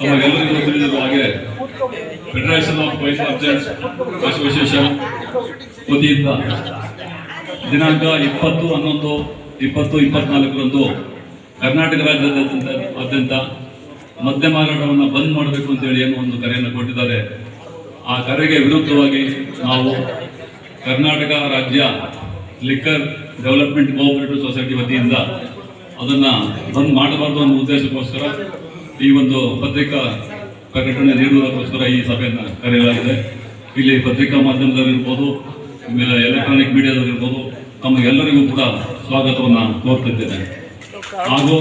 ನಮಗೆಲ್ಲರಿಗೂ ತಿಳಿದಿರುವ ಹಾಗೆ federation of wine merchants association ವತಿಯಿಂದ ದಿನಾಂಕ ಇಪ್ಪತ್ತು, ಹನ್ನೊಂದು, ಇಪ್ಪತ್ತು, ಇಪ್ಪತ್ನಾಲ್ಕರಂದು ಕರ್ನಾಟಕ ರಾಜ್ಯಾದ್ಯಂತ ಮದ್ಯ ಮಾರಾಟವನ್ನು ಬಂದ್ ಮಾಡಬೇಕು ಅಂತೇಳಿ ಏನು ಒಂದು ಕರೆಯನ್ನು ಕೊಟ್ಟಿದ್ದಾರೆ. ಆ ಕರೆಗೆ ವಿರುದ್ಧವಾಗಿ ನಾವು ಕರ್ನಾಟಕ ರಾಜ್ಯ ಲಿಕ್ಕರ್ ಡೆವಲಪ್ಮೆಂಟ್ ಕೋಆಪರೇಟಿವ್ ಸೊಸೈಟಿ ವತಿಯಿಂದ ಅದನ್ನು ಬಂದ್ ಮಾಡಬಾರ್ದು ಅನ್ನೋ ಉದ್ದೇಶಕ್ಕೋಸ್ಕರ ಈ ಒಂದು ಪತ್ರಿಕಾ ಪ್ರಕಟಣೆ ನೀಡುವುದಕ್ಕೋಸ್ಕರ ಈ ಸಭೆಯನ್ನು ಕರೆಯಲಾಗಿದೆ. ಇಲ್ಲಿ ಪತ್ರಿಕಾ ಮಾಧ್ಯಮದಲ್ಲಿರ್ಬೋದು ಎಲೆಕ್ಟ್ರಾನಿಕ್ ಮೀಡಿಯಾದಲ್ಲಿರ್ಬೋದು ತಮಗೆಲ್ಲರಿಗೂ ಕೂಡ ಸ್ವಾಗತವನ್ನು ಕೋರ್ತಿದ್ದೇನೆ. ಹಾಗೂ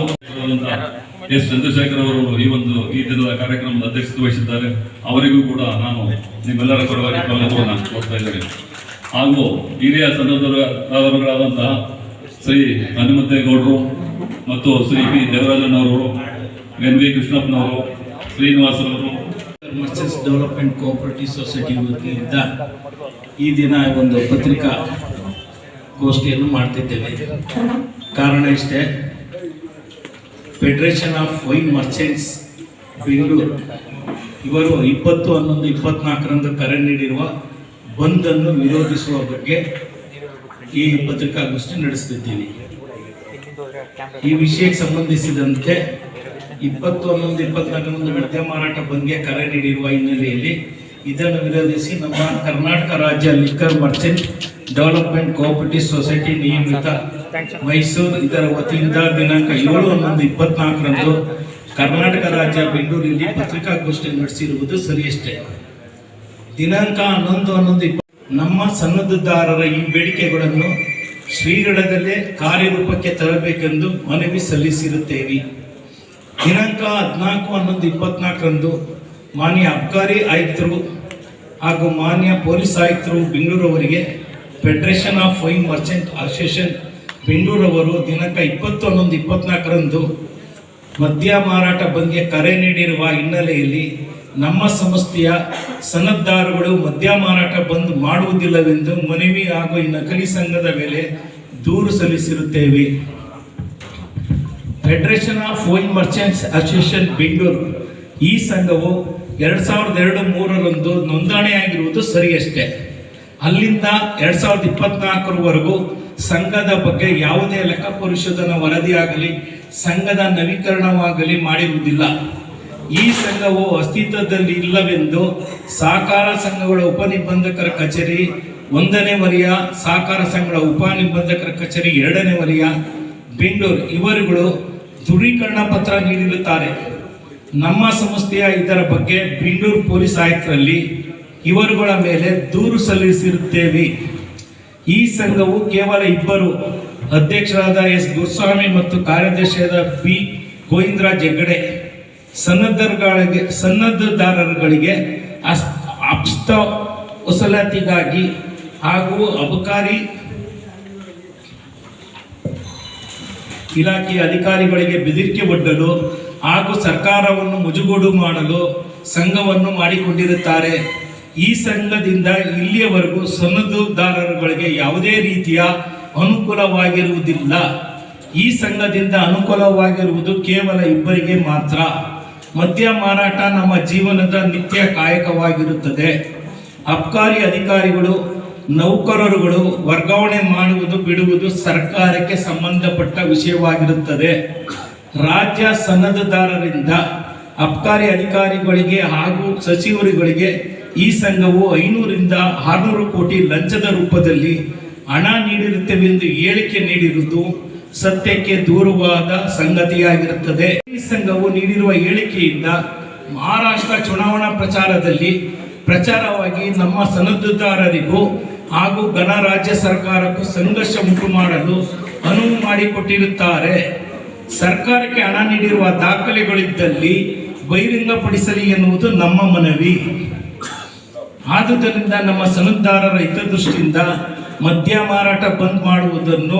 ಎಸ್ ಚಂದ್ರಶೇಖರ್ ಅವರು ಈ ಒಂದು ಈ ದಿನದ ಕಾರ್ಯಕ್ರಮದ ಅಧ್ಯಕ್ಷತೆ ವಹಿಸಿದ್ದಾರೆ. ಅವರಿಗೂ ಕೂಡ ನಾನು ನಿಮ್ಮೆಲ್ಲರ ಪರವಾಗಿ ಸ್ವಾಗತವನ್ನು ಕೋರ್ತಾ ಇದ್ದೇನೆ. ಹಾಗೂ ಹಿರಿಯ ಸನ್ನದ್ಧರಾದಂತಹ ಶ್ರೀ ಹನುಮಂತೇಗೌಡರು ಮತ್ತು ಶ್ರೀ ಪಿ. ದೇವರಾಜನವರು, ಎನ್. ವಿ. ಕೃಷ್ಣಪ್ಪನವರು, ಶ್ರೀನಿವಾಸರವರು. ಮರ್ಚೆಂಟ್ಸ್ ಡೆವಲಪ್ಮೆಂಟ್ ಕೋಆಪರೇಟಿವ್ ಸೊಸೈಟಿ ವತಿಯಿಂದ ಈ ದಿನ ಒಂದು ಪತ್ರಿಕಾ ಗೋಷ್ಠಿಯನ್ನು ಮಾಡ್ತಿದ್ದೇವೆ. ಕಾರಣ ಇಷ್ಟೇ federation of wine merchants Bengaluru ಇವರು ಇಪ್ಪತ್ತು ಹನ್ನೊಂದು ಇಪ್ಪತ್ನಾಲ್ಕರಂದು ಕರೆ ನೀಡಿರುವ ಬಂದನ್ನು ವಿರೋಧಿಸುವ ಬಗ್ಗೆ ಈ ಪತ್ರಿಕಾಗೋಷ್ಠಿ ನಡೆಸುತ್ತಿದ್ದೇನೆ. ಈ ವಿಷಯಕ್ಕೆ ಸಂಬಂಧಿಸಿದಂತೆ ಇಪ್ಪತ್ತು ಹನ್ನೊಂದು ಇಪ್ಪತ್ನಾಲ್ಕರಂದು ಮದ್ಯ ಮಾರಾಟ ಬಂದ್ಗೆ ಕರೆ ನೀಡಿರುವ ಹಿನ್ನೆಲೆಯಲ್ಲಿ ಇದನ್ನು ವಿರೋಧಿಸಿ ನಮ್ಮ ಕರ್ನಾಟಕ ರಾಜ್ಯ liquor merchant development cooperative society ನಿಯಮಿತ ಮೈಸೂರು ಇದರ ವತಿಯಿಂದ ದಿನಾಂಕ ಏಳು ಹನ್ನೊಂದು, ಇಪ್ಪತ್ನಾಲ್ಕರಂದು ಕರ್ನಾಟಕ ರಾಜ್ಯ ಬೆಂಗಳೂರಿನಲ್ಲಿ ಪತ್ರಿಕಾಗೋಷ್ಠಿ ನಡೆಸಿರುವುದು ಸರಿಯಷ್ಟೇ. ದಿನಾಂಕ ಹನ್ನೊಂದು ಹನ್ನೊಂದು ನಮ್ಮ ಸನ್ನದ್ಧದಾರರ ಈ ಬೇಡಿಕೆಗಳನ್ನು ಶ್ರೀಗಢದಲ್ಲೇ ಕಾರ್ಯರೂಪಕ್ಕೆ ತರಬೇಕೆಂದು ಮನವಿ ಸಲ್ಲಿಸಿರುತ್ತೇವೆ. ದಿನಾಂಕ ಹದಿನಾಲ್ಕು ಹನ್ನೊಂದು ಇಪ್ಪತ್ನಾಲ್ಕರಂದು ಮಾನ್ಯ ಅಬ್ಕಾರಿ ಆಯುಕ್ತರು ಹಾಗೂ ಮಾನ್ಯ ಪೊಲೀಸ್ ಆಯುಕ್ತರು ಬೆಂಗಳೂರವರಿಗೆ federation of wine merchant association ಬೆಂಗಳೂರವರು ದಿನಾಂಕ ಇಪ್ಪತ್ತು ಹನ್ನೊಂದು ಇಪ್ಪತ್ನಾಲ್ಕರಂದು ಮದ್ಯ ಮಾರಾಟ ಬಂದ್ಗೆ ಕರೆ ನೀಡಿರುವ ಹಿನ್ನೆಲೆಯಲ್ಲಿ ನಮ್ಮ ಸಂಸ್ಥೆಯ ಸನದ್ದಾರಗಳು ಮದ್ಯ ಮಾರಾಟ ಬಂದ್ ಮಾಡುವುದಿಲ್ಲವೆಂದು ಮನವಿ ಹಾಗೂ ಈ ನಕಲಿ ಸಂಘದ ಮೇಲೆ ದೂರು ಸಲ್ಲಿಸಿರುತ್ತೇವೆ. Federation of wine merchants association Bengaluru ಈ ಸಂಘವು ಎರಡ್ ಸಾವಿರದ ಎರಡು ಮೂರರಂದು ನೋಂದಣಿಯಾಗಿರುವುದು ಸರಿಯಷ್ಟೇ. ಅಲ್ಲಿಂದ ಎರಡ್ ಸಾವಿರದ ಇಪ್ಪತ್ನಾಲ್ಕರವರೆಗೂ ಸಂಘದ ಬಗ್ಗೆ ಯಾವುದೇ ಲೆಕ್ಕ ಪರಿಶೋಧನಾ ವರದಿಯಾಗಲಿ, ಸಂಘದ ನವೀಕರಣವಾಗಲಿ ಮಾಡಿರುವುದಿಲ್ಲ. ಈ ಸಂಘವು ಅಸ್ತಿತ್ವದಲ್ಲಿ ಇಲ್ಲವೆಂದು ಸಹಕಾರ ಸಂಘಗಳ ಉಪನಿಬಂಧಕರ ಕಚೇರಿ ಒಂದನೇ ವಲಯ, ಸಹಕಾರ ಸಂಘಗಳ ಉಪನಿಬಂಧಕರ ಕಚೇರಿ ಎರಡನೇ ವಲಯ, ಬೆಂಗಳೂರು. ಇವರುಗಳು ದೃಢೀಕರಣ ಪತ್ರ ನೀಡಿರುತ್ತಾರೆ. ನಮ್ಮ ಸಂಸ್ಥೆಯ ಇದರ ಬಗ್ಗೆ ಬೆಂಗಳೂರು ಪೊಲೀಸ್ ಆಯುಕ್ತರಲ್ಲಿ ಇವರುಗಳ ಮೇಲೆ ದೂರು ಸಲ್ಲಿಸಿರುತ್ತೇವೆ. ಈ ಸಂಘವು ಕೇವಲ ಇಬ್ಬರು, ಅಧ್ಯಕ್ಷರಾದ ಎಸ್. ಗುರುಸ್ವಾಮಿ ಮತ್ತು ಕಾರ್ಯದರ್ಶಿಯಾದ ಬಿ. ಗೋವಿಂದರಾಜ್ ಹೆಗ್ಗಡೆ. ಸನ್ನದ್ಧರುಗಳಿಗೆ, ಸನ್ನದ್ಧದಾರರುಗಳಿಗೆ ಅಸ್, ಅಪ್ಸ್ತ ವಸೂಲಾತಿಗಾಗಿ ಹಾಗೂ ಅಬಕಾರಿ ಇಲಾಖೆಯ ಅಧಿಕಾರಿಗಳಿಗೆ ಬೆದರಿಕೆ ಒಡ್ಡಲು ಹಾಗೂ ಸರ್ಕಾರವನ್ನು ಮುಜುಗೂಡು ಮಾಡಲು ಸಂಘವನ್ನು ಮಾಡಿಕೊಂಡಿರುತ್ತಾರೆ. ಈ ಸಂಘದಿಂದ ಇಲ್ಲಿಯವರೆಗೂ ಸನ್ನದ್ಧದಾರರುಗಳಿಗೆ ಯಾವುದೇ ರೀತಿಯ ಅನುಕೂಲವಾಗಿರುವುದಿಲ್ಲ. ಈ ಸಂಘದಿಂದ ಅನುಕೂಲವಾಗಿರುವುದು ಕೇವಲ ಇಬ್ಬರಿಗೆ ಮಾತ್ರ. ಮದ್ಯ ಮಾರಾಟ ನಮ್ಮ ಜೀವನದ ನಿತ್ಯ ಕಾಯಕವಾಗಿರುತ್ತದೆ. ಅಬ್ಕಾರಿ ಅಧಿಕಾರಿಗಳು, ನೌಕರರುಗಳು ವರ್ಗಾವಣೆ ಮಾಡುವುದು ಬಿಡುವುದು ಸರ್ಕಾರಕ್ಕೆ ಸಂಬಂಧಪಟ್ಟ ವಿಷಯವಾಗಿರುತ್ತದೆ. ರಾಜ್ಯ ಸನ್ನದ್ಧದಾರರಿಂದ ಅಬ್ಕಾರಿ ಅಧಿಕಾರಿಗಳಿಗೆ ಹಾಗೂ ಸಚಿವರುಗಳಿಗೆ ಈ ಸಂಘವು ಐನೂರಿಂದ ಆರುನೂರು ಕೋಟಿ ಲಂಚದ ರೂಪದಲ್ಲಿ ಹಣ ನೀಡಿರುತ್ತೇವೆಂದು ಹೇಳಿಕೆ ನೀಡಿರುವುದು ಸತ್ಯಕ್ಕೆ ದೂರವಾದ ಸಂಗತಿಯಾಗಿರುತ್ತದೆ. ಸಂಘವು ನೀಡಿರುವ ಹೇಳಿಕೆಯಿಂದ ಮಹಾರಾಷ್ಟ್ರ ಚುನಾವಣಾ ಪ್ರಚಾರದಲ್ಲಿ ಪ್ರಚಾರವಾಗಿ ನಮ್ಮ ಸನ್ನದ್ಧದಾರರಿಗೂ ಹಾಗೂ ಗಣರಾಜ್ಯ ಸರ್ಕಾರಕ್ಕೂ ಸಂಘರ್ಷ ಉಂಟು ಮಾಡಲು ಅನುವು ಮಾಡಿಕೊಟ್ಟಿರುತ್ತಾರೆ. ಸರ್ಕಾರಕ್ಕೆ ಹಣ ನೀಡಿರುವ ದಾಖಲೆಗಳಿದ್ದಲ್ಲಿ ಬಹಿರಂಗಪಡಿಸಲಿ ಎನ್ನುವುದು ನಮ್ಮ ಮನವಿ. ಆದುದರಿಂದ ನಮ್ಮ ಸನದ್ದಾರರ ಹಿತದೃಷ್ಟಿಯಿಂದ ಮದ್ಯ ಮಾರಾಟ ಬಂದ್ ಮಾಡುವುದನ್ನು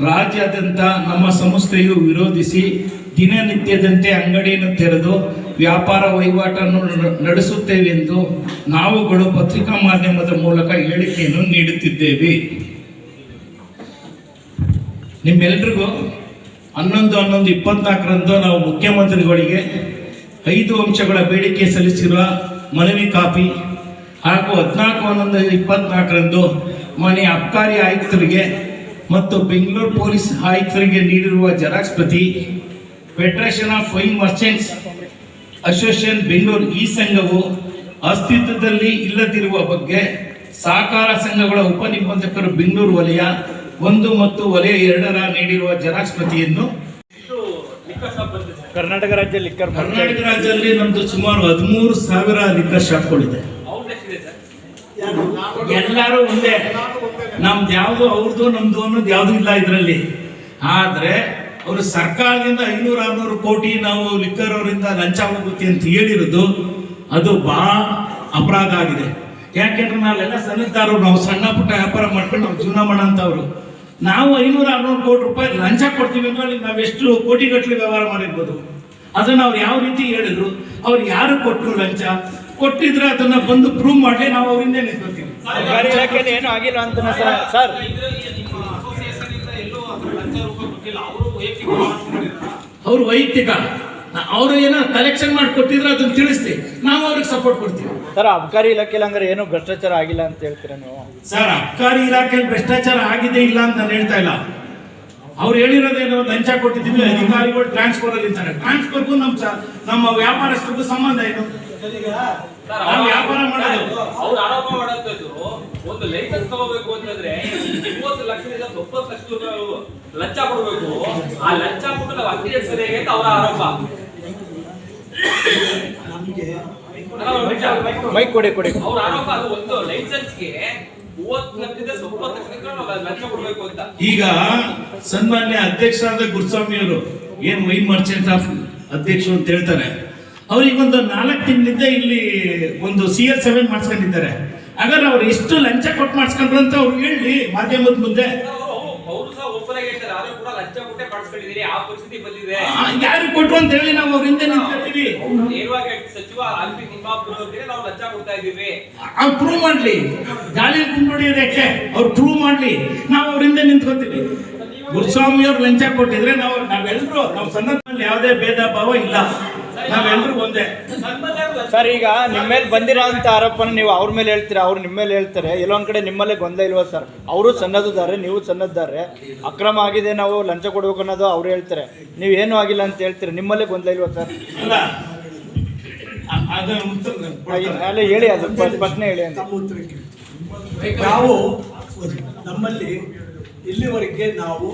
ರಾಜ್ಯಾದ್ಯಂತ ನಮ್ಮ ಸಂಸ್ಥೆಯು ವಿರೋಧಿಸಿ ದಿನನಿತ್ಯದಂತೆ ಅಂಗಡಿಯನ್ನು ತೆರೆದು ವ್ಯಾಪಾರ ವಹಿವಾಟನ್ನು ನಡೆಸುತ್ತೇವೆ ನಡೆಸುತ್ತೇವೆಂದು ನಾವುಗಳು ಪತ್ರಿಕಾ ಮಾಧ್ಯಮದ ಮೂಲಕ ಹೇಳಿಕೆಯನ್ನು ನೀಡುತ್ತಿದ್ದೇವೆ. ನಿಮ್ಮೆಲ್ರಿಗೂ ಹನ್ನೊಂದು ಹನ್ನೊಂದು ಇಪ್ಪತ್ನಾಲ್ಕರಂದು ನಾವು ಮುಖ್ಯಮಂತ್ರಿಗಳಿಗೆ ಐದು ಅಂಶಗಳ ಬೇಡಿಕೆ ಸಲ್ಲಿಸಿರುವ ಮನವಿ ಕಾಪಿ ಹಾಗೂ ಹದಿನಾಲ್ಕು ಹನ್ನೊಂದು ಇಪ್ಪತ್ನಾಲ್ಕರಂದು ಮನೆ ಅಬ್ಕಾರಿ ಆಯುಕ್ತರಿಗೆ ಮತ್ತು ಬೆಂಗಳೂರು ಪೊಲೀಸ್ ಆಯುಕ್ತರಿಗೆ ನೀಡಿರುವ ಜೆರಾಕ್ಸ್ ಪ್ರತಿ federation of fine merchants association Bengaluru ಈ ಸಂಘವು ಅಸ್ತಿತ್ವದಲ್ಲಿ ಇಲ್ಲದಿರುವ ಬಗ್ಗೆ ಸಹಕಾರ ಸಂಘಗಳ ಉಪನಿಬಂಧಕರು ಬೆಂಗಳೂರು ವಲಯ ಒಂದು ಮತ್ತು ವಲಯ ಎರಡರ ನೀಡಿರುವ ಜೆರಾಕ್ಸ್ ಪ್ರತಿಯನ್ನು ಕರ್ನಾಟಕ ರಾಜ್ಯ ಲಿಕ್ಕರ್ ಕರ್ನಾಟಕ ರಾಜ್ಯದಲ್ಲಿ ನಮ್ದು ಸುಮಾರು ಹದಿಮೂರು ಸಾವಿರ ಲಿಕ್ಕರ್ ಶಾಪ್ಗಳಿದೆ ಎಲ್ಲರೂ ಒಂದೇ. ನಮ್ದು ಯಾವುದು ಅವ್ರದ್ದು ನಮ್ದು ಅನ್ನೋದು ಯಾವುದು ಇಲ್ಲ ಇದರಲ್ಲಿ. ಆದ್ರೆ ಅವರು ಸರ್ಕಾರದಿಂದ ಐನೂರ ಆರ್ನೂರು ಕೋಟಿ ನಾವು ಲಿಕ್ಕರ್ ಅವರಿಂದ ಲಂಚ ಹೋಗುತ್ತೆ ಅಂತ ಹೇಳಿರೋದು, ಅದು ಬಹಳ ಅಪರಾಧ ಆಗಿದೆ. ಯಾಕೆಂದ್ರೆ ನಾವೆಲ್ಲ ಸಣ್ಣದಾರರು ನಾವು ಸಣ್ಣ ಪುಟ್ಟ ವ್ಯಾಪಾರ ಮಾಡ್ಕೊಂಡು ನಾವು ಜೀವನ ಮಾಡೋಂಥವ್ರು ನಾವು ಐನೂರ ಆರ್ನೂರು ಕೋಟಿ ರೂಪಾಯಿ ಲಂಚ ಕೊಡ್ತೀವಿ ಅಂದ್ರೆ ನಾವು ಎಷ್ಟು ಕೋಟಿ ಗಟ್ಟಲೆ ವ್ಯವಹಾರ ಮಾಡಿರ್ಬೋದು. ಅದನ್ನು ಅವ್ರು ಯಾವ ರೀತಿ ಹೇಳಿದ್ರು? ಅವ್ರು ಯಾರು ಕೊಟ್ಟರು ಲಂಚ? ಕೊಟ್ಟಿದ್ರೆ ಅದನ್ನ ಬಂದು ಪ್ರೂವ್ ಮಾಡಲಿ ನಾವು ಅವರಿಂದ ನಿಂತ್ಕೊತೀವಿ ಸರ್ಕಾರಿ ಇಲಾಖೆಯಲ್ಲಿ ಏನು ಆಗಿಲ್ಲ ಅಂತ ಸರ್. ಸರ್. ಅವ್ರು ವೈಯಕ್ತಿಕ ಅವರು ಏನೋ ಕಲೆಕ್ಷನ್ ಮಾಡಿ ಕೊಟ್ಟಿದ್ರೆ ಅದನ್ನ ತಿಳಿಸ್ತಿ ನಾವು ಅವ್ರಿಗೆ ಸಪೋರ್ಟ್ ಕೊಡ್ತೀವಿ. ಸರ್ ಅಬಕಾರಿ ಇಲಾಖೆ ಅಂದ್ರೆ ಏನು ಭ್ರಷ್ಟಾಚಾರ ಆಗಿಲ್ಲ ಅಂತ ಹೇಳ್ತೀರಾ ನೀವು? ಸರ್ ಅಬ್ಕಾರಿ ಇಲಾಖೆಯಲ್ಲಿ ಭ್ರಷ್ಟಾಚಾರ ಆಗಿದೆ ಇಲ್ಲ ಅಂತ ನಾನು ಹೇಳ್ತಾ ಇಲ್ಲ. ಅವ್ರು ಹೇಳಿರೋದೇನು ಲಂಚ ಕೊಟ್ಟಿದ್ದೀವಿ ಅಧಿಕಾರಿಗಳು ಟ್ರಾನ್ಸ್ಫರ್ ಅಲ್ಲಿ ಇರ್ತಾರೆ. ಟ್ರಾನ್ಸ್ಫರ್ಗೂ ನಮ್ಮ ನಮ್ಮ ವ್ಯಾಪಾರಸ್ಥರಿಗೂ ಸಂಬಂಧ ಏನು? ನಾವು ವ್ಯಾಪಾರ ಮಾಡೋದು. ಅವ್ರು ಆರೋಪ ಮಾಡಂತದ್ದು ಒಂದು ಲೈಸೆನ್ಸ್ ತಗೋಬೇಕು ಅಂತಂದ್ರೆ ಮೂವತ್ತು ಲಕ್ಷದಿಂದ ತೊಂಬತ್ತು ಲಕ್ಷ ರೂಪಾಯಿ ಲಂಚ ಕೊಡ್ಬೇಕು. ಆ ಲಂಚ ಕೊಟ್ಟು ನಾವು ಅಕ್ಕಿ ಸರಿಯಾಗಿ ಅಂತ ಅವರ ಆರೋಪ. ಮೈಕ್ ಕೊಡಿ ಕೊಡಿ. ಅವ್ರ ಆರೋಪ ಅದು ಒಂದು ಲೈಸೆನ್ಸ್ಗೆ ಈಗ ಸನ್ಮಾನ್ಯ ಅಧ್ಯಕ್ಷರಾದ ಗುರುಸ್ವಾಮಿ ಅವರು ಏನ್ ವೈನ್ ಮರ್ಚೆಂಟ್ ಆಫ್ ಅಧ್ಯಕ್ಷರು ಅಂತ ಹೇಳ್ತಾರೆ. ಅವ್ರಿಗೆ ಒಂದು ನಾಲ್ಕು ತಿಂಗಳಿಂದ ಇಲ್ಲಿ ಒಂದು ಸಿ ಎಲ್ ಸೆವೆನ್ ಮಾಡಿಸ್ಕೊಂಡಿದ್ದಾರೆ. ಹಾಗಾದ್ರೆ ಅವ್ರು ಎಷ್ಟು ಲಂಚ ಕೊಟ್ಟು ಮಾಡಿಸ್ಕೊಂಡ್ರು ಅಂತ ಅವ್ರು ಹೇಳಿ ಮಾಧ್ಯಮದ ಮುಂದೆ. ಅವರು ಅವರು ಸಹ ಓಪನ್ ಆಗಿ ಹೇಳ್ತಾರೆ ಆದ್ರೂ ಕೂಡ ಲಂಚ ಕೊಟ್ಟೆ ಮಾಡಿಸ್ಕೊಂಡಿದೀನಿ ಆ ಪರಿಸ್ಥಿತಿ ಬಂದಿದೆ. ಯಾರು ಕೊಟ್ರು ಅಂತ ಹೇಳಿ ನಾವು ಅವ್ರಿಂದ ನಿಂತ್ಕೊತೀವಿ. ನೇರವಾಗಿ ಸಚಿವ ಆಲ್ಪಿ ನಿಮ್ಮಾಪುರವ್ರಿಗೆ ನಾವು ಲಂಚ ಕೊಡ್ತಾ ಇದ್ದೀವಿ. ಅವ್ರು ಪ್ರೂವ್ ಮಾಡ್ಲಿ. ಗಾಳಿ ಕುಂಬಿಡಿಯೋದಕ್ಕೆ ಅವ್ರು ಪ್ರೂವ್ ಮಾಡ್ಲಿ. ನಾವು ಅವರಿಂದ ನಿಂತ್ಕೊತೀವಿ. ಗುರುಸ್ವಾಮಿ ಅವ್ರು ಲಂಚ ಕೊಟ್ಟಿದ್ರೆ ನಾವು ನಾವೆಲ್ಲರೂ ನಮ್ಮ ಸನ್ನದ್ದಲ್ಲಿ ಯಾವುದೇ ಭೇದ ಭಾವ ಇಲ್ಲ. ನಾವೆಲ್ಲರೂ ಒಂದೇ. ಸರ್ ಈಗ ನಿಮ್ಮ ಮೇಲೆ ಬಂದಿರೋ ಅಂತ ಆರೋಪನ ನೀವು ಅವ್ರ ಮೇಲೆ ಹೇಳ್ತೀರಾ? ಅವ್ರು ನಿಮ್ಮ ಮೇಲೆ ಹೇಳ್ತಾರೆ. ಎಲ್ಲೊಂದ್ ಕಡೆ ನಿಮ್ಮಲ್ಲೇ ಗೊಂದಲ ಇಲ್ವಾ ಸರ್? ಅವರು ಸಣ್ಣದಿದ್ದಾರೆ ನೀವು ಸಣ್ಣದಿದ್ದಾರೆ. ಅಕ್ರಮ ಆಗಿದೆ ನಾವು ಲಂಚ ಕೊಡ್ಬೇಕು ಅನ್ನೋದು ಅವ್ರು ಹೇಳ್ತಾರೆ. ನೀವು ಏನೂ ಆಗಿಲ್ಲ ಅಂತ ಹೇಳ್ತೀರಿ? ನಿಮ್ಮಲ್ಲೇ ಗೊಂದಲ ಇಲ್ವಾ ಸರ್? ಅಲ್ಲ ಹೇಳಿ ಅದು ಪ್ರಶ್ನೆ ಹೇಳಿ ಅಂತ. ನಾವು ನಮ್ಮಲ್ಲಿ ಇಲ್ಲಿವರೆಗೆ ನಾವು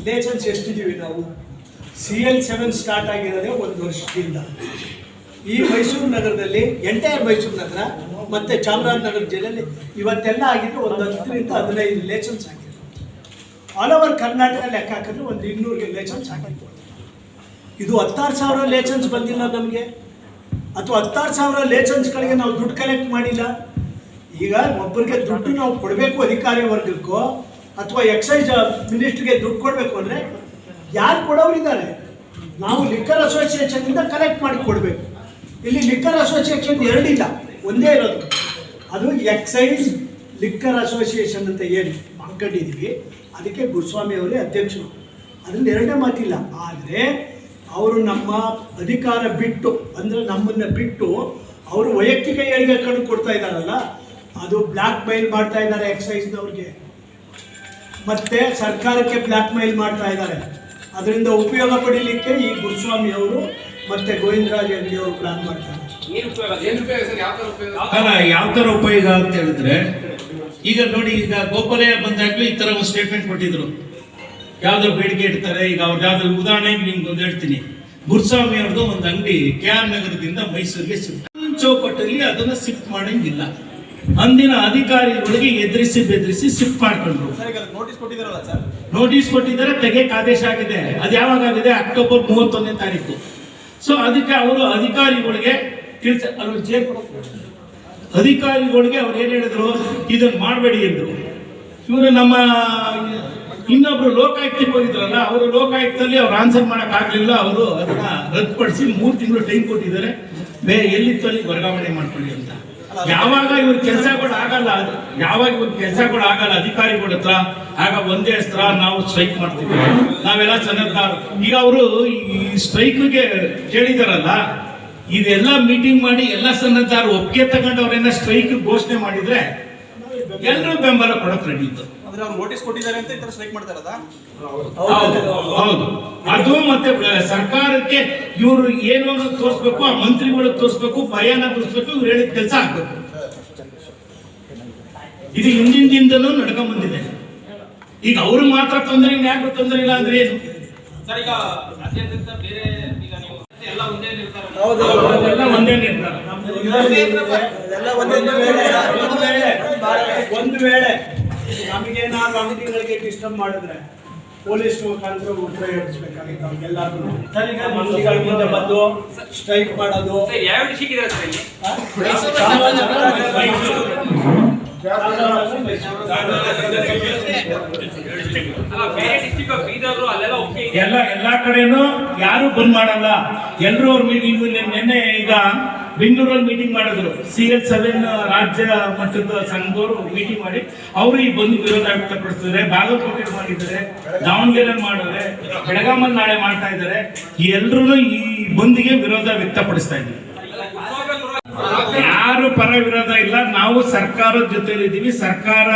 ರಿಲೇಷನ್ಸ್ ಎಷ್ಟಿದ್ದೀವಿ ನಾವು? ಸಿ ಎಲ್ ಸೆವೆನ್ ಸ್ಟಾರ್ಟ್ ಆಗಿರೋದೇ ಒಂದು ವರ್ಷದಿಂದ. ಈ ಮೈಸೂರು ನಗರದಲ್ಲಿ ಎಂಟೈರ್ ಮೈಸೂರು ನಗರ ಮತ್ತು ಚಾಮರಾಜನಗರ ಜಿಲ್ಲೆಯಲ್ಲಿ ಇವತ್ತೆಲ್ಲ ಆಗಿದ್ದು ಒಂದು ಹತ್ತರಿಂದ ಹದಿನೈದು ಲೇಚನ್ಸ್ ಆಗಿದೆ. ಆಲ್ ಓವರ್ ಕರ್ನಾಟಕ ಲೆಕ್ಕ ಹಾಕಿದ್ರೆ ಒಂದು ಇನ್ನೂರು ಲೇಚನ್ಸ್ ಆಗಿತ್ತು ಇದು ಹತ್ತಾರು ಸಾವಿರ ಲೇಷನ್ಸ್ ಬಂದಿಲ್ಲ ನಮಗೆ. ಅಥವಾ ಹತ್ತಾರು ಸಾವಿರ ಲೇಷನ್ಸ್ಗಳಿಗೆ ನಾವು ದುಡ್ಡು ಕಲೆಕ್ಟ್ ಮಾಡಿಲ್ಲ. ಈಗ ಒಬ್ಬರಿಗೆ ದುಡ್ಡು ನಾವು ಕೊಡಬೇಕು ಅಧಿಕಾರಿ ವರ್ಗಕ್ಕೋ, ಅಥವಾ ಎಕ್ಸೈಸ್ ಮಿನಿಸ್ಟ್ರಿಗೆ ದುಡ್ಡು ಕೊಡಬೇಕು ಅಂದರೆ ಯಾರು ಕೊಡೋರಿದ್ದಾರೆ ನಾವು ಲಿಕ್ಕರ್ ಅಸೋಸಿಯೇಷನಿಂದ ಕಲೆಕ್ಟ್ ಮಾಡಿ ಕೊಡಬೇಕು. ಇಲ್ಲಿ ಲಿಕ್ಕರ್ ಅಸೋಸಿಯೇಷನ್ ಎರಡಿಲ್ಲ, ಒಂದೇ ಇರೋದು. ಅದು ಎಕ್ಸೈಸ್ ಲಿಕ್ಕರ್ ಅಸೋಸಿಯೇಷನ್ ಅಂತ ಏನು ಮಾಡ್ಕೊಂಡಿದ್ದೀವಿ. ಅದಕ್ಕೆ ಗುರುಸ್ವಾಮಿ ಅವರೇ ಅಧ್ಯಕ್ಷರು. ಅದರಲ್ಲಿ ಎರಡನೇ ಮಾತಿಲ್ಲ. ಆದರೆ ಅವರು ನಮ್ಮ ಅಧಿಕಾರ ಬಿಟ್ಟು, ಅಂದರೆ ನಮ್ಮನ್ನು ಬಿಟ್ಟು ಅವರು ವೈಯಕ್ತಿಕ ಏಳಿಗೆ ಕಂಡು ಕೊಡ್ತಾ ಇದ್ದಾರಲ್ಲ, ಅದು ಬ್ಲ್ಯಾಕ್ ಮೈಲ್ ಮಾಡ್ತಾ ಇದ್ದಾರೆ ಎಕ್ಸೈಸ್ನವ್ರಿಗೆ. ಮತ್ತು ಸರ್ಕಾರಕ್ಕೆ ಬ್ಲ್ಯಾಕ್ ಮೈಲ್ ಮಾಡ್ತಾ ಇದ್ದಾರೆ. ಅದರಿಂದ ಉಪಯೋಗ ಪಡೀಲಿಕ್ಕೆ ಈ ಗುರುಸ್ವಾಮಿ ಅವರು ಮತ್ತೆ ಗೋವಿಂದರಾಜ್ ಅಂತ ಅವರು ಪ್ಲಾನ್ ಮಾಡ್ತಾರೆ. ಉಪಯೋಗ? ಏನ್ ಉಪಯೋಗ ಸರ್? ಯಾವ ತರ ಉಪಯೋಗ? ಅಲ್ಲ ಯಾವ ತರ ಉಪಯೋಗ ಅಂತ ಹೇಳಿದ್ರೆ ಈಗ ನೋಡಿ ಈಗ ಗೋಪಾಲಯ್ಯ ಬಂದಾಗ್ಲೂ ಈ ತರ ಒಂದು ಸ್ಟೇಟ್ಮೆಂಟ್ ಕೊಟ್ಟಿದ್ರು. ಯಾವ್ದೋ ಬೇಡಿಕೆ ಇಡ್ತಾರೆ ಈಗ ಅವ್ರ ಯಾವ್ದಾದ್ರು ಉದಾಹರಣೆ ನಿಮ್ಗೆ ಒಂದು ಹೇಳ್ತೀನಿ. ಗುರುಸ್ವಾಮಿ ಅವ್ರದ್ದು ಒಂದು ಅಂಗಡಿ ಕೆ ಆರ್ ನಗರದಿಂದ ಮೈಸೂರಿಗೆ ಶಿಫ್ಟ್ ಚೌಕಟ್ಟಲ್ಲಿ ಅದನ್ನ ಶಿಫ್ಟ್ ಮಾಡಂಗಿಲ್ಲ. ಅಂದಿನ ಅಧಿಕಾರಿಗಳಿಗೆ ಎದುರಿಸಿ ಬೆದರಿಸಿ ಶಿಫ್ಟ್ ಮಾಡ್ಕೊಂಡ್ರು. ನೋಟಿಸ್ ಕೊಟ್ಟಿದ್ದಾರೆ ತೆಗೆಕ್ ಆದೇಶ ಆಗಿದೆ. ಅದು ಯಾವಾಗ ಆಗಿದೆ? ಅಕ್ಟೋಬರ್ ಮೂವತ್ತೊಂದನೇ ತಾರೀಕು. ಸೊ ಅದಕ್ಕೆ ಅವರು ಅಧಿಕಾರಿಗಳಿಗೆ ತಿಳಿಸ ಅವ್ರು ಚೇರ್ ಅಧಿಕಾರಿಗಳಿಗೆ ಅವ್ರು ಏನ್ ಹೇಳಿದ್ರು? ಇದನ್ನ ಮಾಡಬೇಡಿ ಎಂದ್ರು ಇವರು ನಮ್ಮ, ಇನ್ನೊಬ್ರು ಲೋಕಾಯುಕ್ತಕ್ಕೆ ಹೋಗಿದ್ರಲ್ಲ, ಅವರು ಲೋಕಾಯುಕ್ತದಲ್ಲಿ ಅವ್ರು ಆನ್ಸರ್ ಮಾಡಕ್ ಆಗ್ಲಿಲ್ಲ. ಅವರು ಅದನ್ನ ರದ್ದುಪಡಿಸಿ ಮೂರು ತಿಂಗಳು ಟೈಮ್ ಕೊಟ್ಟಿದ್ದಾರೆ. ಬೇ, ಎಲ್ಲಿತ್ತು ಅಲ್ಲಿ ವರ್ಗಾವಣೆ ಮಾಡ್ಕೊಳ್ಳಿ ಅಂತ. ಯಾವಾಗ ಇವ್ರ ಕೂಡ ಆಗಲ್ಲ, ಯಾವಾಗ ಇವ್ರ ಕೂಡ ಆಗಲ್ಲ ಅಧಿಕಾರಿಗಳ ಹತ್ರ, ಆಗ ಒಂದೇ ಹತ್ರ ನಾವು ಸ್ಟ್ರೈಕ್ ಮಾಡ್ತೀವಿ. ನಾವೆಲ್ಲ ಸನ್ನದ್ಧ ಈಗ ಅವರು ಈ ಸ್ಟ್ರೈಕ್ಗೆ ಕೇಳಿದಾರಲ್ಲ, ಇದೆಲ್ಲ ಮೀಟಿಂಗ್ ಮಾಡಿ ಎಲ್ಲ ಸನ್ನದ್ಧಾರು ಒಪ್ಪಿಗೆ ತಗೊಂಡು ಅವರೆಲ್ಲ ಸ್ಟ್ರೈಕ್ ಘೋಷಣೆ ಮಾಡಿದ್ರೆ ಎಲ್ಲರೂ ಬೆಂಬಲ ಕೊಡಕ್ ರೆಡಿ ಇತ್ತು ಅಂದ್ರೆ ಅವ್ರು ನೋಟಿಸ್ ಕೊಟ್ಟಿದ್ದಾರೆ ಅಂತ ಈ ತರ ಸ್ಟ್ರೈಕ್ ಮಾಡ್ತಾರದ ಹೌದು. ಹೌದು. ಅದು ಮತ್ತೆ ಸರ್ಕಾರಕ್ಕೆ ಇವರು ಏನು ಅನ್ನೋದು ತೋರಿಸ್ಬೇಕು ಆ ಮಂತ್ರಿಗಳು ತೋರಿಸ್ಬೇಕು ಭಯನ ತೋರಿಸ್ಬೇಕು ಇವ್ರು ಹೇಳಿದ ಕೆಲಸ ಆಗ್ಬೇಕು. ಇದು ಹಿಂದಿನ ದಿನದಲ್ಲೂ ನಡ್ಕೊಂಡ್ ಬಂದಿದೆ ಈಗ ಅವ್ರು ಮಾತ್ರ ತೊಂದರೆ ಯಾಕೆ ತೊಂದರೆ ಇಲ್ಲ ಅಂದ್ರೆ ಏನು? ಸರ್ ಈಗ ರಾಜ್ಯಾದ್ಯಂತ ಬೇರೆ ಈಗ ನೀವು ಎಲ್ಲ ಒಂದೇ ನಿರ್ಧಾರ ಹೌದು ಎಲ್ಲ ಒಂದೇ ನಿರ್ಧಾರ. ಎಲ್ಲ ಒಂದೇ ಒಂದು ವೇಳೆ ನಮಗೇನಾದ್ರು ಅಂಗಡಿಗಳಿಗೆ ಡಿಸ್ಟರ್ಬ್ ಮಾಡಿದ್ರೆ ಪೊಲೀಸ್ ಮುಖಾಂತರ ಉತ್ತರ ಅವ್ರಿಗೆಲ್ಲರಿಗೂ ಮುಂದೆ ಬಂದು ಸ್ಟ್ರೈಕ್ ಮಾಡೋದು. ಎಲ್ಲ ಎಲ್ಲಾ ಕಡೆನೂ ಯಾರು ಬಂದ್ ಮಾಡಲ್ಲ. ಎಲ್ಲರೂ ಅವ್ರ ಮೀಟಿಂಗ್ ನಿನ್ನೆ ಈಗ ಬೆಂಗಳೂರಲ್ಲಿ ಮೀಟಿಂಗ್ ಮಾಡಿದ್ರು. ಸಿ ಎಲ್ ಸೆವೆನ್ ರಾಜ್ಯ ಮಟ್ಟದ ಸಂಘದವರು ಮೀಟಿಂಗ್ ಮಾಡಿ, ಅವರು ಈ ಬಂದು ವಿರೋಧ ವ್ಯಕ್ತಪಡಿಸಿದ್ರೆ ಬಾಗಲಕೋಟೆ ಮಾಡಿದ್ದಾರೆ ದಾವಣಗೆರೆ ಮಾಡಿದ್ರೆ ಬೆಳಗಾಮಲ್ಲಿ ನಾಳೆ ಮಾಡ್ತಾ ಇದ್ದಾರೆ. ಎಲ್ಲರೂ ಈ ಬಂದಿಗೆ ವಿರೋಧ ವ್ಯಕ್ತಪಡಿಸ್ತಾ ಇದ್ದೀವಿ. ಯಾರು ಪರ ವಿರೋಧ ಇಲ್ಲ, ನಾವು ಸರ್ಕಾರದ ಜೊತೆಲಿ ಇದ್ದೀವಿ ಸರ್ಕಾರ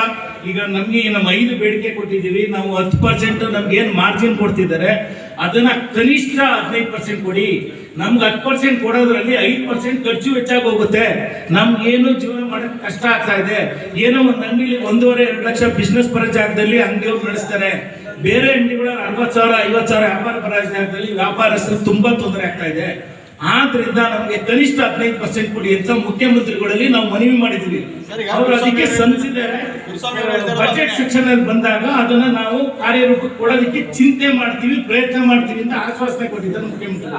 ಈಗ ನಮ್ಗೆ ನಮ್ಮ ಐದು ಬೇಡಿಕೆ ಕೊಟ್ಟಿದ್ದೀವಿ, ನಾವು ಹತ್ತು ಪರ್ಸೆಂಟ್ ನಮ್ಗೆ ಏನು ಮಾರ್ಜಿನ್ ಕೊಡ್ತಿದ್ದಾರೆ, ಅದನ್ನ ಕನಿಷ್ಠ ಹದಿನೈದು ಪರ್ಸೆಂಟ್ ಕೊಡಿ. ನಮ್ಗೆ ಹತ್ತು ಪರ್ಸೆಂಟ್ ಕೊಡೋದ್ರಲ್ಲಿ ಐದು ಪರ್ಸೆಂಟ್ ಖರ್ಚು ಹೆಚ್ಚಾಗಿ ಹೋಗುತ್ತೆ. ನಮ್ಗೆ ಏನು ಜೀವನ ಮಾಡಕ್ ಕಷ್ಟ ಆಗ್ತಾ ಇದೆ. ಏನೋ ಒಂದು ಅಂಗಡಿಲಿ ಒಂದೂವರೆ, ಎರಡು ಲಕ್ಷ ಬಿಸ್ನೆಸ್ ಬರೋ ಜಾಗದಲ್ಲಿ ಅಂಗಡಿಯವ್ರು ನಡೆಸ್ತಾರೆ. ಬೇರೆ ಅಂಗಡಿಗಳ ಅರವತ್ತು ಸಾವಿರ, ಐವತ್ತು ಸಾವಿರ ವ್ಯಾಪಾರ ಬರೋ ಜಾಗದಲ್ಲಿ ವ್ಯಾಪಾರಸ್ಥರು ತುಂಬಾ ತೊಂದರೆ ಆಗ್ತಾ ಇದೆ. ಆದ್ರಿಂದ ನಮಗೆ ಕನಿಷ್ಠ ಹದಿನೈದು ಪರ್ಸೆಂಟ್ ಕೊಡಿ ಅಂತ ಮುಖ್ಯಮಂತ್ರಿಗಳಲ್ಲಿ ನಾವು ಮನವಿ ಮಾಡಿದ್ವಿ. ಅವರು ಅದಕ್ಕೆ ಸಂಸಿದ್ದಾರೆ ಬಜೆಟ್ ಸೆಕ್ಷನ್ ಅಲ್ಲಿ ಬಂದಾಗ ಅದನ್ನ ನಾವು ಕಾರ್ಯರೂಪಕ್ಕೆ ಕೊಡೋದಕ್ಕೆ ಚಿಂತೆ ಮಾಡ್ತೀವಿ ಪ್ರಯತ್ನ ಮಾಡ್ತೀವಿ ಅಂತ ಆಶ್ವಾಸನೆ ಕೊಟ್ಟಿದ್ದಾರೆ ಮುಖ್ಯಮಂತ್ರಿ.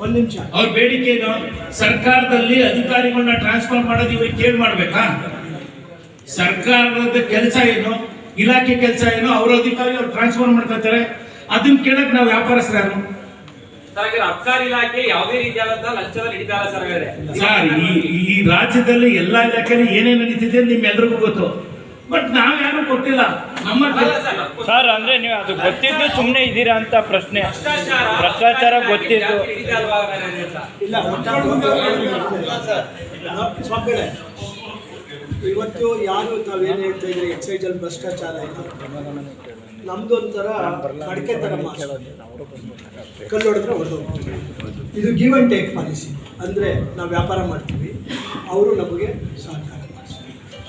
ಒಂದ್ ನಿಮಿಷ. ಅವ್ರ ಬೇಡಿಕೆ ಏನು? ಸರ್ಕಾರದಲ್ಲಿ ಅಧಿಕಾರಿಗಳನ್ನ ಟ್ರಾನ್ಸ್ಫರ್ ಮಾಡೋದು ಇವಾಗ ಕೇಳ್ ಮಾಡ್ಬೇಕಾ? ಸರ್ಕಾರದ ಕೆಲಸ ಏನು? ಇಲಾಖೆ ಕೆಲಸ ಏನು ಅವ್ರ ಅಧಿಕಾರಿ ಅವ್ರು ಟ್ರಾನ್ಸ್ಫರ್ ಮಾಡ್ಕೊತಾರೆ ಅದನ್ನ ಕೇಳಕ್ ನಾವು ವ್ಯಾಪಾರಸ್ಥರು ಯಾರು ಸರ್ ಹಾಗಾದ್ರೆ ಅಬ್ಕಾರಿ ಇಲಾಖೆ ಯಾವುದೇ ರೀತಿಯಾದಂತಹ ಲಂಚದ ಹಿಡಿತಾರ ಸರ್ ಹಾಗಾದ್ರೆ ಸರ್ ಈ ಈ ರಾಜ್ಯದಲ್ಲಿ ಎಲ್ಲಾ ಇಲಾಖೆಯಲ್ಲಿ ಏನೇನು ನಡೀತಿದೆ ಅಂತ ನಿಮ್ಮೆಲ್ರಿಗೂ ಗೊತ್ತು ಬಟ್ ನಾವ್ ಯಾರು ಕೊಟ್ಟಿಲ್ಲ ನಮ್ಮ ಅಲ್ಲ ಸರ್ ಸರ್ ಅಂದ್ರೆ ನೀವು ಅದು ಗೊತ್ತಿದ್ದು ಸುಮ್ಮನೆ ಇದ್ದೀರಾ ಅಂತ ಪ್ರಶ್ನೆ ಭ್ರಷ್ಟಾಚಾರ ಭ್ರಷ್ಟಾಚಾರ ಗೊತ್ತಿದ್ದು ಅಂತ ಇಲ್ಲ ಸ್ವಾಮಿಗಳೇ ಇವತ್ತು ಯಾರು ತಾವೇನು ಹೇಳ್ತಾ ಇದ್ರೆ ಎಕ್ಸೈಜ್ ಅಲ್ಲಿ ಭ್ರಷ್ಟಾಚಾರ ಇಲ್ಲ ನಮ್ದು ಒಂಥರ ಅಡಿಕೆ ತರ ಮಾಸ ಕಲ್ಲು ಹೊಡೆದ್ರೆ ಹೊಡೆದು ಇದು ಗಿವ್ ಅಂಡ್ ಟೇಕ್ ಪಾಲಿಸಿ ಅಂದರೆ ನಾವು ವ್ಯಾಪಾರ ಮಾಡ್ತೀವಿ. ಅವರು ನಮಗೆ ಸಹಕಾರ ಮಾಡ್ತಾರೆ.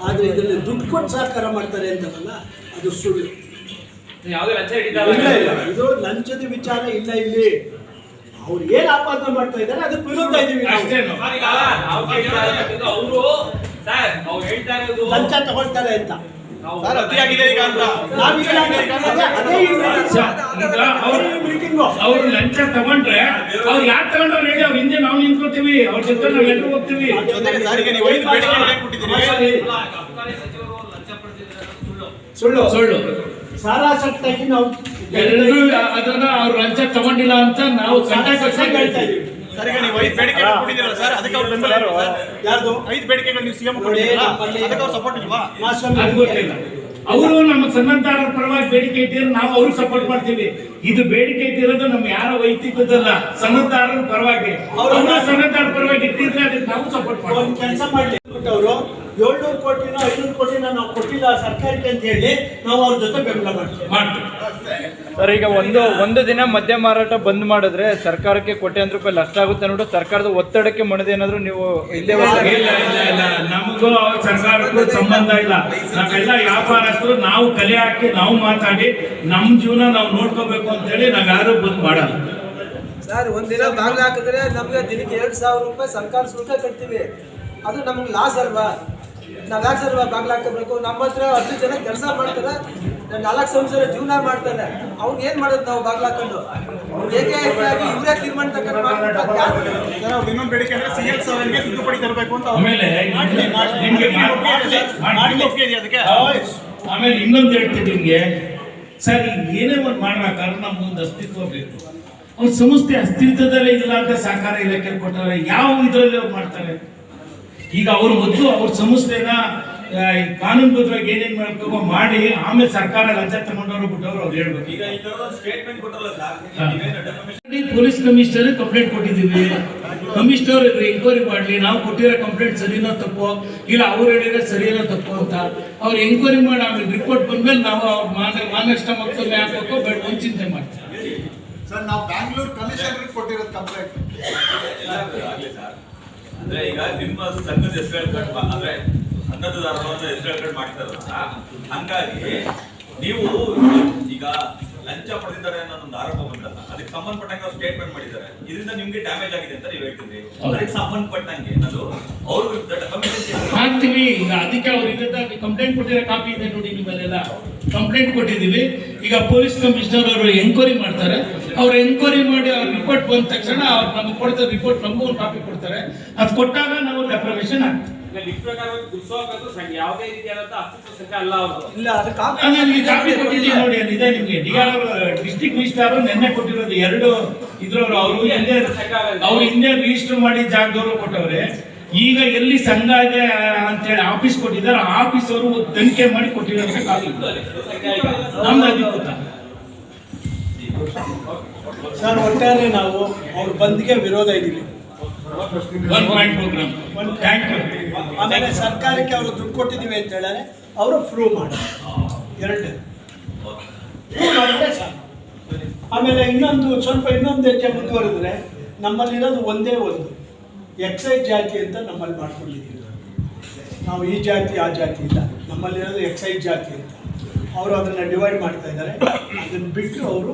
ಆದರೆ ಇದರಲ್ಲಿ ದುಡ್ಡು ಕೊಟ್ಟು ಸಹಕಾರ ಮಾಡ್ತಾರೆ ಅಂತವಲ್ಲ ಅದು ಸುಳ್ಳು. ಯಾವುದೇ ಇಲ್ಲ. ಇಲ್ಲ ಇದು ಲಂಚದ ವಿಚಾರ ಇಲ್ಲ ಇಲ್ಲಿ. ಅವ್ರು ಏನು ಆಪಾದನೆ ಮಾಡ್ತಾ ಇದ್ದಾರೆ ಅದಕ್ಕೆ ವಿರೋಧ ಇದೀವಿ ಅವರು ಅಷ್ಟೇನು. ಸರ್ ಅವರು ಅವ್ರು ಹೇಳ್ತಾ ಇರೋದು ಲಂಚ ತಗೊಳ್ತಾರೆ ಅಂತ. ಸರ್ ಅತಿಯಾಗಿದೆ ಈಗ ಅಂತ. ಅವ್ರು. ಲಂಚ ತಗೊಂಡ್ರೆ ಅವ್ರು ಯಾಕೆ ತಗೊಂಡ್ರೆ ಹೇಳಿ? ಅವ್ರ ಹಿಂದೆ ನಾವು ನಿಂತ್ಕೋತೀವಿ. ಅವ್ರ ಜೊತೆ ಹೋಗ್ತೀವಿ. ನೀವು ಪಡೆದಿದ್ದಾರೆ ಅನ್ನೋದು ಸುಳ್ಳು. ಸುಳ್ಳು. ಸಾರಾಸಕ್ತಾಗಿ ನಾವು ಎಲ್ಲರೂ ಅದನ್ನ ಅವ್ರು ಲಂಚ ತಗೊಂಡಿಲ್ಲ ಅಂತ ನಾವು ಸಾರಾಸಕ್ತಾಗಿ ಹೇಳ್ತಾ ಇದೀವಿ ಸರ್ ಈಗ ನೀವು ಐದು ಬೇಡಿಕೆಗಳು ಕೊಟ್ಟಿದ್ದೀರಲ್ಲ ಸರ್ ಅದಕ್ಕೆ ಅವ್ರು ಬೆಂಬಲ ಇಲ್ವಾ ಸರ್? ಯಾರ್ದು? ಐದು ಬೇಡಿಕೆಗಳು ನೀವು ಸಿಎಂ ನೋಡಿ, ಕೊಟ್ಟಿದ್ದೀರಲ್ಲ ಅದಕ್ಕೆ ಅವ್ರು ಸಪೋರ್ಟ್ ಇಲ್ವಾ? ಮಾಸ್ವಾಮಿ ಅದು ಗೊತ್ತಿಲ್ಲ. ಅವರು ನಮ್ಮ ಸನ್ನದ್ಧಾರರ ಪರವಾಗಿ ಬೇಡಿಕೆ ಇಟ್ಟಿದ್ರೆ ನಾವು ಅವ್ರಿಗೆ ಸಪೋರ್ಟ್ ಮಾಡ್ತೀವಿ. ಇದು ಬೇಡಿಕೆ ಇಟ್ಟಿರೋದು ನಮ್ಮ ಯಾರ ವೈಯಕ್ತಿಕದಲ್ಲ ಸನ್ನದ್ಧಾರರ ಪರವಾಗಿ. ಅವರು ಸನ್ನಂತಾರ ಪರವಾಗಿ ಇಟ್ಟಿದ್ರೆ ಅದಕ್ಕೆ ನಾವು ಸಪೋರ್ಟ್ ಮಾಡ್ತೀವಿ. ಕೆಲಸ ಮಾಡಲಿ ಅವರು. ಏಳ್ನೂರು ಕೋಟಿನ ಐನೂರು ಕೋಟಿನ ನಾವು ಕೊಟ್ಟಿಲ್ಲ ಸರ್ಕಾರಕ್ಕೆ ಅಂತ ಹೇಳಿ ನಾವು ಅವ್ರ ಜೊತೆ ಬೆಂಬಲ ಮಾಡ್ತೀವಿ. ಮಾಡ್ತೀವಿ. ಸರ್ ಈಗ ಒಂದು ಒಂದು ದಿನ ಮದ್ಯ ಮಾರಾಟ ಬಂದ್ ಮಾಡಿದ್ರೆ ಸರ್ಕಾರಕ್ಕೆ ಕೋಟ್ಯಾಂತರ ರೂಪಾಯಿ ನಷ್ಟ ಆಗುತ್ತೆ ನೋಡು ಸರ್ಕಾರದ ಒತ್ತಡಕ್ಕೆ ಮಣದೇನಾದ್ರೂ ನೀವು ಇಲ್ಲೇ ಇಲ್ಲ ಇಲ್ಲ ಇಲ್ಲ ನಮಗೂ ಸರ್ಕಾರಕ್ಕೂ ಸಂಬಂಧ ಇಲ್ಲ. ನಾವೆಲ್ಲ ವ್ಯಾಪಾರಸ್ಥರು ನಾವು ಕಲೆ ಹಾಕಿ ನಾವು ಮಾತಾಡಿ ನಮ್ಮ ಜೀವನ ನಾವು ನೋಡ್ಕೋಬೇಕು ಅಂತ ಹೇಳಿ ನಾವ್ ಯಾರು ಬಂದ್ ಮಾಡಲ್ಲ. ಸರ್ ಒಂದಿನ ಬಾಗಿಲು ಹಾಕಿದ್ರೆ ನಮ್ಗೆ ದಿನಕ್ಕೆ ಎರಡು ಸಾವಿರ ರೂಪಾಯಿ ಸರ್ಕಾರ ಶುಲ್ಕ ಕಟ್ತೀವಿ. ಅದು ನಮ್ಗೆ ಲಾಸ್ ಅಲ್ವಾ ನಾವು ಯಾಕೆ ಸರ್ ಬಾಗಿಲು ಹಾಕಬೇಕು ನಮ್ಮ ಹತ್ರ ಹತ್ತು ಜನ ಕೆಲಸ ಮಾಡ್ತಾರೆ ನಾಲ್ಕು ಸಂಸಾರ ಜೀವನ ಮಾಡ್ತಾರೆ ಅವ್ರು ಏನು ಮಾಡೋದು ನಾವು ಬಾಗಿಲು ಹಾಕೊಂಡು ಏಕಾಏಕಿಯಾಗಿ ಇವರೇ ತೀರ್ಮಾನ ತಗೊಂಡು ಇನ್ನೊಂದು ಬೇಡಿಕೆ ಅಂದ್ರೆ ಸಿಎಲ್ ಸೆವೆನ್ಗೆ ತಿದ್ದುಪಡಿ ತರಬೇಕು ಅಂತ ಆಮೇಲೆ ಇನ್ನೊಂದು ಹೇಳ್ತೀನಿ ನಿಮ್ಗೆ ಸರ್ ಈಗ ಏನೇ ಒಂದು ಮಾಡ್ಬೇಕಾದ್ರೆ ನಮ್ಗೊಂದು ಅಸ್ತಿತ್ವ ಬೇಕು ಅವ್ರ ಸಂಸ್ಥೆ ಅಸ್ತಿತ್ವದಲ್ಲೇ ಇಲ್ಲ ಅಂತ ಸಹಕಾರ ಇಲಾಖೆ ಕೊಟ್ಟಾರೆ ಯಾವ ಇದರಲ್ಲಿ ಅವ್ರು ಮಾಡ್ತಾರೆ ಈಗ ಅವರು ಮೊದಲು ಅವ್ರ ಸಂಸ್ಥೆನ ಕಾನೂನು ಈ ಕಾನೂನುಬದ್ಧವಾಗಿ ಏನೇನ್ ಮಾಡ್ಬೇಕು ಮಾಡಿ ಆಮೇಲೆ ಸರ್ಕಾರ ಲಂಚ ತಗೊಂಡವ್ರು ಬಿಟ್ಟವ್ರು ಅವ್ರು ಹೇಳ್ಬೇಕು. ಈಗ ಸ್ಟೇಟ್ಮೆಂಟ್ ಕೊಟ್ಟಲ್ಲ ಪೊಲೀಸ್ ಕಮಿಷನರ್ ಕಂಪ್ಲೇಂಟ್ ಕೊಟ್ಟಿದ್ದೀವಿ. ಕಮಿಷನರ್ ಎಂಕ್ವೈರಿ ಮಾಡಲಿ ನಾವು ಕೊಟ್ಟಿರೋ ಕಂಪ್ಲೇಂಟ್ ಸರಿನೋ ತಪ್ಪೋ ಇಲ್ಲ ಅವ್ರು ಹೇಳಿದ್ರೆ ಸರಿನೋ ತಪ್ಪೋ ಅಂತ. ಅವ್ರು ಎಂಕ್ವೈರಿ ಮಾಡಿ ಆಮೇಲೆ ರಿಪೋರ್ಟ್ ಬಂದ್ಮೇಲೆ ನಾವು ಅವ್ರ ಮಾನ ಮಾನಷ್ಟ ಮಕ್ಕಳನ್ನೇ ಹಾಕಬೇಕು ಬೇಡ ಒಂದು ಚಿಂತೆ ಮಾಡ್ತೀವಿ. ಸರ್ ನಾವು ಬ್ಯಾಂಗ್ಳೂರ್ ಕಮಿಷನರ್ ಕೊಟ್ಟಿರೋದು ಕಂಪ್ಲೇಂಟ್ ಆಗ್ಲಿ ಸರ್ ಅಂದ್ರೆ ಈಗ ನಿಮ್ಮ ಸಂಘದ ಹೆಸರು ಹೇಳ್ಕೊಂಡು ಅಂದ್ರೆ ಅಂತ ಹೆಸರು ಹೇಳ್ಕೊಂಡು ಮಾಡ್ತಾರಲ್ಲ ಹಂಗಾಗಿ ನೀವು ಈಗ ಲಂಚ ಪಡೆದಿದ್ದಾರೆ ಅನ್ನೋ ಒಂದು ಆರೋಪ ಬಂದಲ್ಲ ಅದಕ್ಕೆ ಸಂಬಂಧಪಟ್ಟಂಗೆ ಅವ್ರು ಸ್ಟೇಟ್ಮೆಂಟ್ ಮಾಡಿದ್ದಾರೆ. ಇದರಿಂದ ನಿಮ್ಗೆ ಡ್ಯಾಮೇಜ್ ಆಗಿದೆ ಅಂತ ನೀವು ಹೇಳ್ತಿದ್ದೀವಿ ಅದಕ್ಕೆ ಸಂಬಂಧಪಟ್ಟಂಗೆ ಅದು ಅವರು ಹಾಕ್ತೀವಿ. ಈಗ ಅದಕ್ಕೆ ಅವ್ರ ಕಂಪ್ಲೇಂಟ್ ಕೊಟ್ಟಿರೋ ಕಾಪಿ ಇದೆ ನೋಡಿ ನಿಮ್ಮಲ್ಲೆಲ್ಲ. ಕಂಪ್ಲೇಂಟ್ ಕೊಟ್ಟಿದ್ದೀವಿ. ಈಗ ಪೊಲೀಸ್ ಕಮಿಷನರ್ ಅವರು ಎಂಕ್ವೈರಿ ಮಾಡ್ತಾರೆ. ಅವ್ರು ಎಂಕ್ವೈರಿ ಮಾಡಿ ಅವ್ರ ರಿಪೋರ್ಟ್ ಬಂದ ತಕ್ಷಣ ಅವ್ರು ನಮಗೆ ಕೊಡ್ತಾರೆ ರಿಪೋರ್ಟ್ ನಮಗೂ ಒಂದು ಕಾಪಿ ಕೊಡ್ತಾರೆ. ಅದು ಕೊಟ್ಟಾಗ ನಾವು ಡೆಪ್ರವೇಷನ್ ಹಾಕ್ತೀವಿ ಪ್ರಕಾರ ಗುರ್ಸೋಕಂತೂ ಯಾವುದೇ ರೀತಿಯಾದಂತ ಅಸ್ತಿತ್ವ ಸಂಘ ಅಲ್ಲ ಅವರು ಇಲ್ಲ ಅದು ಕಾಪಿ ನಾನು ನಿಮ್ಗೆ ಕಾಪಿ ಕೊಟ್ಟಿದ್ದೀನಿ ನೋಡಿ ನಿಮಗೆ. ಡಿ ಆರ್ ಡಿಸ್ಟ್ರಿಕ್ಟ್ ಮಿನಿಸ್ಟರ್ ನಿನ್ನೆ ಕೊಟ್ಟಿರೋದು ಎರಡು ಇದ್ರವ್ರು. ಅವರು ಹಿಂದೆ ಅವ್ರು ಹಿಂದೆ ರಿಜಿಸ್ಟರ್ ಮಾಡಿ ಜಾಗದವರು ಕೊಟ್ಟವ್ರೆ. ಈಗ ಎಲ್ಲಿ ಸಂಘ ಇದೆ ಅಂತೇಳಿ ಆಫೀಸ್ ಕೊಟ್ಟಿದ್ದಾರೆ ಆಫೀಸ್ ಅವರು ತನಿಖೆ ಮಾಡಿ ಕಾಪಿ ನಮ್ದು ಅಧಿಕೃತ ಸರ್ ಒಟ್ಟಾರೆ ನಾವು ಅವ್ರ ಬಂದ್ಗೆ ವಿರೋಧ ಇದ್ದೀವಿ. ಆಮೇಲೆ ಸರ್ಕಾರಕ್ಕೆ ಅವರು ದುಡ್ಡು ಕೊಟ್ಟಿದ್ದೀವಿ ಅಂತ ಹೇಳಿದ್ರೆ ಅವರು ಪ್ರೂವ್ ಮಾಡಿ ಎರಡನೇ ಪ್ರೂವ್ ಆಮೇಲೆ ಇನ್ನೊಂದು ಸ್ವಲ್ಪ ಇನ್ನೊಂದು ಹೆಜ್ಜೆ ಮುಂದುವರೆದ್ರೆ ನಮ್ಮಲ್ಲಿರೋದು ಒಂದೇ ಒಂದು. ಎಕ್ಸೈಸ್ ಜಾತಿ ಅಂತ ನಮ್ಮಲ್ಲಿ ಮಾಡ್ಕೊಂಡಿದ್ದೀವಿ. ನಾವು ಈ ಜಾತಿ ಆ ಜಾತಿ ಇಲ್ಲ. ನಮ್ಮಲ್ಲಿರೋದು ಎಕ್ಸೈಸ್ ಜಾತಿ ಅಂತ. ಅವರು ಅದನ್ನು ಡಿವೈಡ್ ಮಾಡ್ತಾ ಇದ್ದಾರೆ. ಅದನ್ನು ಬಿಟ್ಟು ಅವರು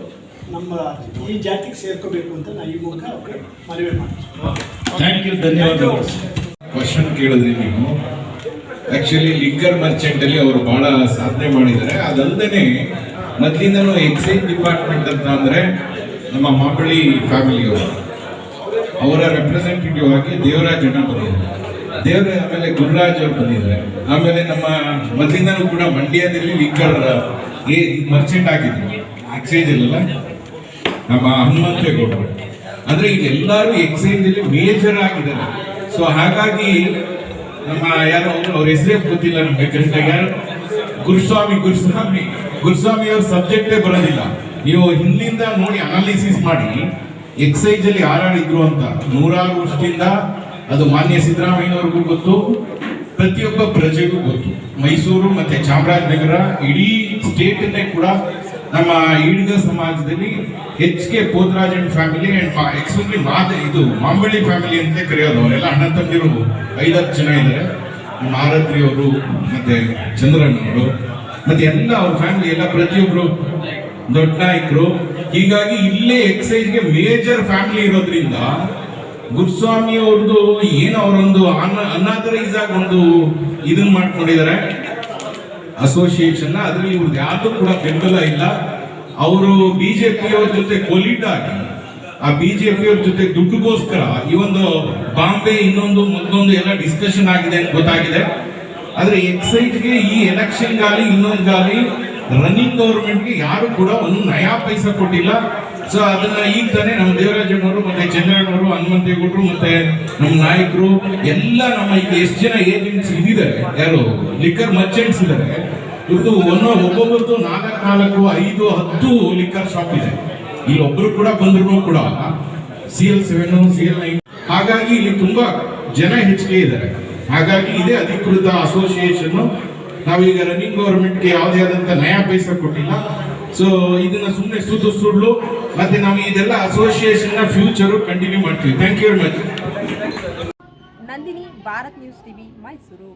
ನಮ್ಮ ಈ ಜಾತಿಗೆ ಸೇರ್ಕೋಬೇಕು ಅಂತ ನಾನು ಈ ಮೂಲಕ ಅವ್ರಿಗೆ ಮನವಿ ಮಾಡ್ತೀನಿ ಥ್ಯಾಂಕ್ ಯು ಧನ್ಯವಾದಗಳು. ಕ್ವಶನ್ ಕೇಳಿದ್ರಿ ನೀವು. ಆಕ್ಚುಲಿ ಲಿಕ್ಕರ್ ಮರ್ಚೆಂಟ್ ಅಲ್ಲಿ ಅವರು ಬಹಳ ಸಾಧನೆ ಮಾಡಿದ್ದಾರೆ. ಅದಲ್ಲದೆ ಮೊದಲಿಂದನೂ ಎಕ್ಸೈಸ್ ಡಿಪಾರ್ಟ್ಮೆಂಟ್ ಅಂತ ಅಂದರೆ ನಮ್ಮ ಮಾಬಳಿ ಫ್ಯಾಮಿಲಿ ಅವರು. ಅವರ ರೆಪ್ರೆಸೆಂಟೇಟಿವ್ ಆಗಿ ದೇವರಾಜ್ ಅಣ್ಣ ಬಂದಿದ್ದಾರೆ. ದೇವರ ಆಮೇಲೆ ಗುರುರಾಜ್ ಅವರು ಬಂದಿದ್ದಾರೆ. ಆಮೇಲೆ ನಮ್ಮ ಮೊದಲಿಂದನೂ ಕೂಡ ಮಂಡ್ಯದಲ್ಲಿ ಲಿಕ್ಕರ್ ಮರ್ಚೆಂಟ್ ಆಗಿದ್ರು. ಎಕ್ಸೈಸ್ ಅಲ್ಲ ನಮ್ಮ ಹನುಮಂತೇಗೌಡರು ಅಂದ್ರೆ ಈಗ ಎಲ್ಲರೂ ಎಕ್ಸೈಸ್ ಅಲ್ಲಿ ಮೇಜರ್ ಆಗಿದ್ದಾರೆ. ಸೊ ಹಾಗಾಗಿ ನಮ್ಮ ಯಾರೋ ಅವ್ರ ಹೆಸರೇ ಗೊತ್ತಿಲ್ಲ ನಮ್ಗೆ ಕರೆಕ್ಟ್ ಯಾರು ಗುರುಸ್ವಾಮಿ ಗುರುಸ್ವಾಮಿ ಗುರುಸ್ವಾಮಿ ಅವ್ರ ಸಬ್ಜೆಕ್ಟೇ ಬರೋದಿಲ್ಲ. ನೀವು ಹಿಂದಿಂದ ನೋಡಿ ಅನಾಲಿಸಿಸ್ ಮಾಡಿ ಎಕ್ಸೈಜ್ ಅಲ್ಲಿ ಯಾರಿದ್ರು ಅಂತ ನೂರಾರು ವರ್ಷದಿಂದ ಅದು ಮಾನ್ಯ ಸಿದ್ದರಾಮಯ್ಯನವ್ರಿಗೂ ಗೊತ್ತು, ಪ್ರತಿಯೊಬ್ಬ ಪ್ರಜೆಗೂ ಗೊತ್ತು. ಮೈಸೂರು ಮತ್ತೆ ಚಾಮರಾಜನಗರ, ಇಡೀ ಸ್ಟೇಟ್ ಕೂಡ ನಮ್ಮ ಈಡಿಗ ಸಮಾಜದಲ್ಲಿ H K Podraj and family and especially ಮಾದ ಇದು ಮಾಂಬಳ್ಳಿ ಫ್ಯಾಮಿಲಿ ಅಂತ ಕರೆಯೋದು. ಅವರೆಲ್ಲ ಅಣ್ಣ ತಮ್ಮದಿರು ಐದಾರು ಜನ ಇದ್ದಾರೆ. ಆರಾಧ್ರಿ ಅವರು ಮತ್ತೆ ಚಂದ್ರಣ್ಣ ಅವರು ಮತ್ತೆ ಎಲ್ಲ ಅವ್ರ ಫ್ಯಾಮಿಲಿ, ಎಲ್ಲ ಪ್ರತಿಯೊಬ್ರು ದೊಡ್ಡ ನಾಯಕರು. ಹೀಗಾಗಿ ಇಲ್ಲೇ ಎಕ್ಸೈಸ್ಗೆ ಮೇಜರ್ ಫ್ಯಾಮಿಲಿ ಇರೋದ್ರಿಂದ ಗುರುಸ್ವಾಮಿ ಅವ್ರದ್ದು ಏನು ಅವರೊಂದು ಅನ್ಆಥರೈಸ್ ಆಗಿ ಒಂದು ಇದನ್ನ ಮಾಡ್ಕೊಂಡಿದ್ದಾರೆ. ಅಸೋಸಿಯೇಷನ್ ಅದರಲ್ಲಿ ಇವ್ರದ್ದು ಯಾವ್ದು ಕೂಡ ಬೆಂಬಲ ಇಲ್ಲ. ಅವರು ಬಿಜೆಪಿಯವ್ರ ಜೊತೆ ಕೊಲೀಟ್ ಆಗಿ ಆ ಬಿಜೆಪಿಯವ್ರ ಜೊತೆ ದುಡ್ಡುಗೋಸ್ಕರ ಈ ಒಂದು ಬಾಂಬೆ ಇನ್ನೊಂದು ಮತ್ತೊಂದು ಎಲ್ಲ ಡಿಸ್ಕಷನ್ ಆಗಿದೆ ಅಂತ ಗೊತ್ತಾಗಿದೆ. ಆದ್ರೆ ಎಕ್ಸೈಟ್ಗೆ ಈ ಎಲೆಕ್ಷನ್ ಗಾಲಿ ಇನ್ನೊಂದು ಗಾಲಿ ರನ್ನಿಂಗ್ ಗೌರ್ಮೆಂಟ್ಗೆ ಯಾರು ಕೂಡ ಒಂದು ನಯಾ ಪೈಸಾ ಕೊಟ್ಟಿಲ್ಲ. ಸೊ ಅದನ್ನ ಈಗ ತಾನೇ ನಮ್ಮ ದೇವರಾಜನವರು ಮತ್ತೆ ಚಂದ್ರಣ್ಣವರು, ಹನುಮಂತೇಗೌಡರು ಮತ್ತೆ ನಮ್ಮ ನಾಯಕರು, ಎಲ್ಲ ನಮ್ಮ ಈಗ ಎಷ್ಟು ಜನ ಏಜೆಂಟ್ಸ್ ಇದ್ದಿದ್ದಾರೆ, ಯಾರು? ಲಿಕ್ಕರ್ ಮರ್ಚೆಂಟ್ಸ್ ಇದ್ದಾರೆ. ಇವ್ರದ್ದು ಒಂದೋ ಒಬ್ಬೊಬ್ಬರದ್ದು ನಾಲ್ಕು ನಾಲ್ಕು, ಐದು, ಹತ್ತು ಲಿಕ್ಕರ್ ಶಾಪ್ ಇದೆ. ಇಲ್ಲಿ ಒಬ್ರು ಕೂಡ ಬಂದ್ರು ಕೂಡ C L seven C L nine ಹಾಗಾಗಿ ಇಲ್ಲಿ ತುಂಬಾ ಜನ ಹೆಚ್ಚಿಗೆ ಇದ್ದಾರೆ. ಹಾಗಾಗಿ ಇದೇ ಅಧಿಕೃತ ಅಸೋಸಿಯೇಷನ್ ನಾವೀಗ ರನ್ನಿಂಗ್ ಗೌರ್ಮೆಂಟ್ಗೆ ಯಾವುದೇ ಆದಂತ ನಯಾ ಪೈಸ ಕೊಟ್ಟಿಲ್ಲ. ಸೊ ಇದನ್ನ ಸುಮ್ಮನೆ ಸುದ್ದು ಸುಳ್ಳು ಮತ್ತೆ ನಾವು ಇದೆಲ್ಲ ಅಸೋಸಿಯೇಷನ್ ಫ್ಯೂಚರ್ ಕಂಟಿನ್ಯೂ ಮಾಡ್ತೀವಿ. Thank you very much Nandini, Bharat news TV, Mysuru.